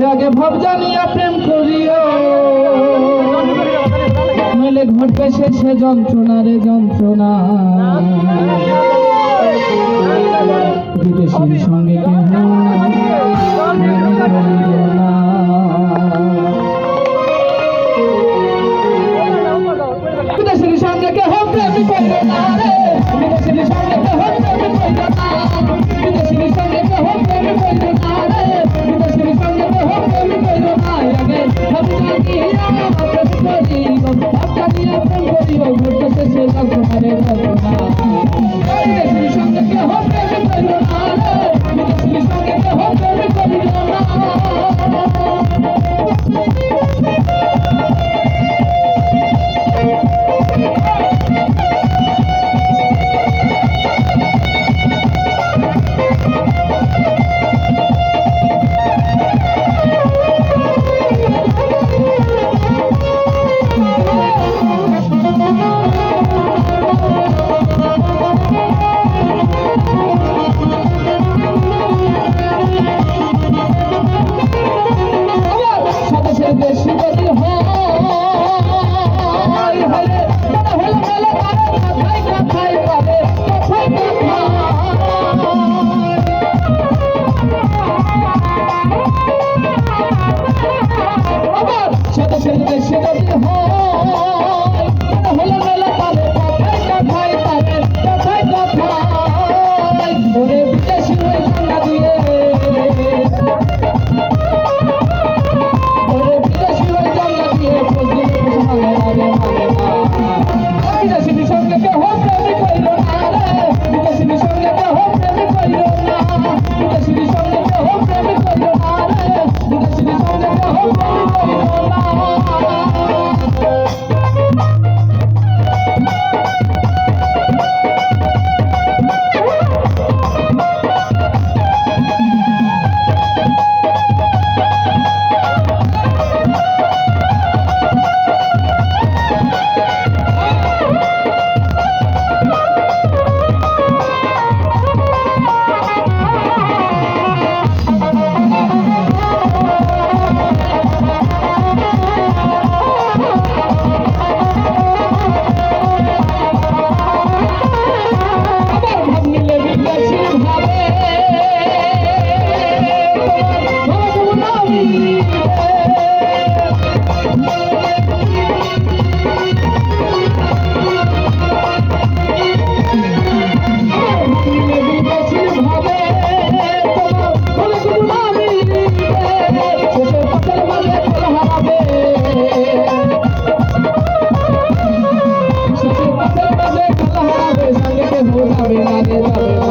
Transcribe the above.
লাগে ভব জানিয়া প্রেম করিও নইলে ঘটবে শেষে যন্ত্রণা রে যন্ত্রণা বিদেশির সঙ্গে কেন হবে